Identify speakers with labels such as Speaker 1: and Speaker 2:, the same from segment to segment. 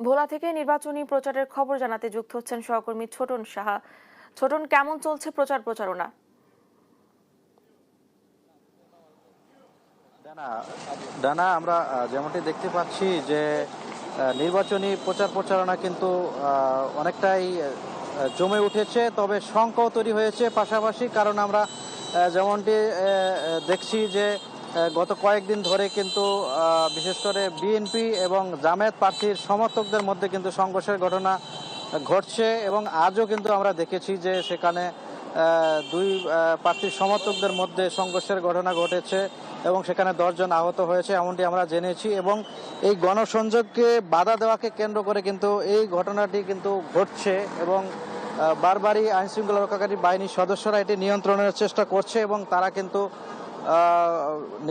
Speaker 1: ভোলা থেকে নির্বাচনী প্রচারের খবর জানাতে যুক্ত হচ্ছেন সহকর্মী ছোটন সাহা। ছোটন, কেমন চলছে প্রচার প্রচারণা?
Speaker 2: ডানা আমরা যেমনটি দেখতে পাচ্ছি যে নির্বাচনী প্রচার প্রচারণা কিন্তু অনেকটাই জমে উঠেছে, তবে সংখ্যাও তৈরি হয়েছে পাশাপাশি, কারণ আমরা যেমনটি দেখছি যে গত কয়েকদিন ধরে কিন্তু বিশেষ করে বিএনপি এবং জামায়াত প্রার্থীর সমর্থকদের মধ্যে কিন্তু সংঘর্ষের ঘটনা ঘটছে এবং আজও কিন্তু আমরা দেখেছি যে সেখানে দুই প্রার্থীর সমর্থকদের মধ্যে সংঘর্ষের ঘটনা ঘটেছে এবং সেখানে দশজন আহত হয়েছে এমনটি আমরা জেনেছি এবং এই গণসংযোগকে বাধা দেওয়াকে কেন্দ্র করে কিন্তু এই ঘটনাটি কিন্তু ঘটছে এবং বারবারই আইনশৃঙ্খলা রক্ষাকারী বাহিনীর সদস্যরা এটি নিয়ন্ত্রণের চেষ্টা করছে এবং তারা কিন্তু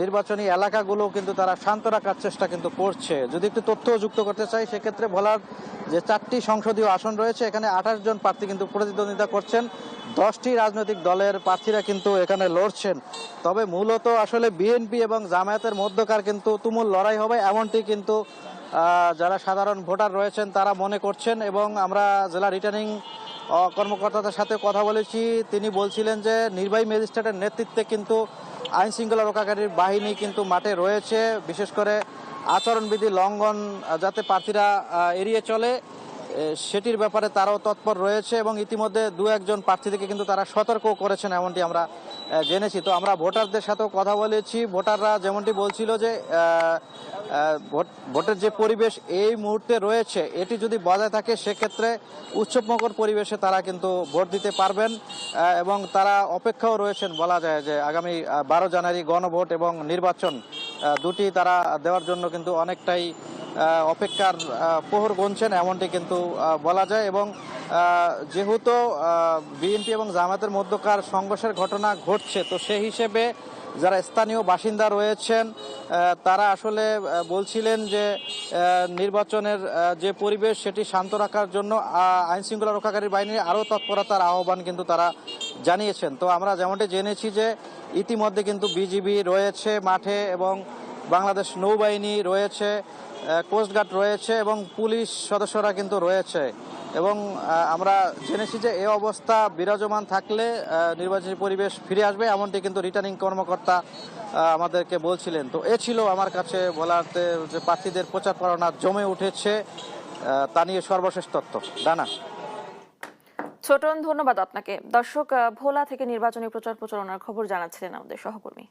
Speaker 2: নির্বাচনী এলাকাগুলো কিন্তু তারা শান্ত রাখার চেষ্টা কিন্তু করছে। যদি একটু তথ্য যুক্ত করতে চাই, সেক্ষেত্রে ভোলার যে চারটি সংসদীয় আসন রয়েছে, এখানে আঠাশ জন প্রার্থী কিন্তু প্রতিদ্বন্দ্বিতা করছেন। দশটি রাজনৈতিক দলের প্রার্থীরা কিন্তু এখানে লড়ছেন। তবে মূলত আসলে বিএনপি এবং জামায়াতের মধ্যকার কিন্তু তুমুল লড়াই হবে, এমনটি কিন্তু যারা সাধারণ ভোটার রয়েছেন তারা মনে করছেন এবং আমরা জেলা রিটার্নিং কর্মকর্তাদের সাথে কথা বলেছি। তিনি বলছিলেন যে নির্বাহী ম্যাজিস্ট্রেটের নেতৃত্বে কিন্তু আইন শৃঙ্খলা রক্ষাকারীর বাহিনী কিন্তু মাঠে রয়েছে। বিশেষ করে আচরণবিধি লঙ্ঘন যাতে প্রার্থীরা এড়িয়ে চলে। সেটির ব্যাপারে তারাও তৎপর রয়েছে এবং ইতিমধ্যে দু একজন প্রার্থী থেকে কিন্তু তারা সতর্ক করেছেন এমনটি আমরা জেনেছি। তো আমরা ভোটারদের সাথেও কথা বলেছি। ভোটাররা যেমনটি বলছিল যে ভোটের যে পরিবেশ এই মুহূর্তে রয়েছে, এটি যদি বজায় থাকে সেক্ষেত্রে উৎসবমুখর পরিবেশে তারা কিন্তু ভোট দিতে পারবেন এবং তারা অপেক্ষাও রয়েছেন বলা যায় যে আগামী বারো জানুয়ারি গণভোট এবং নির্বাচন দুটি তারা দেওয়ার জন্য কিন্তু অনেকটাই অপেক্ষার প্রহর গুনছেন এমনটি কিন্তু বলা যায়। এবং যেহেতু বিএনপি এবং জামাতের মধ্যকার সংঘর্ষের ঘটনা ঘটছে, তো সেই হিসেবে যারা স্থানীয় বাসিন্দা রয়েছেন তারা আসলে বলছিলেন যে নির্বাচনের যে পরিবেশ সেটি শান্ত রাখার জন্য আইন শৃঙ্খলা রক্ষাকারী বাহিনীর আরও তৎপরতার আহ্বান কিন্তু তারা জানিয়েছেন। তো আমরা যেমনটি জেনেছি যে, ইতিমধ্যে কিন্তু বিজিবি রয়েছে মাঠে এবং বাংলাদেশ নৌবাহিনী রয়েছে কোস্টগার্ড রয়েছে এবং পুলিশ সদস্যরা কিন্তু রয়েছে। এবং আমরা জেনেছি যে এই অবস্থা বিরাজমান থাকলে নির্বাচনী পরিবেশ ফিরে আসবে এমনটি কিন্তু রিটার্নিং কর্মকর্তা আমাদেরকে বলছিলেন। তো এ ছিল আমার কাছে বলাতে যে প্রার্থীদের প্রচার প্রচারণা জমে উঠেছে তা নিয়ে সর্বশেষ তথ্য। ডানা
Speaker 1: ছোটন ধন্যবাদ আপনাকে। দর্শক ভোলা থেকে নির্বাচনী প্রচার প্রচারণার খবর জানাচ্ছিলেন আমাদের সহকর্মী।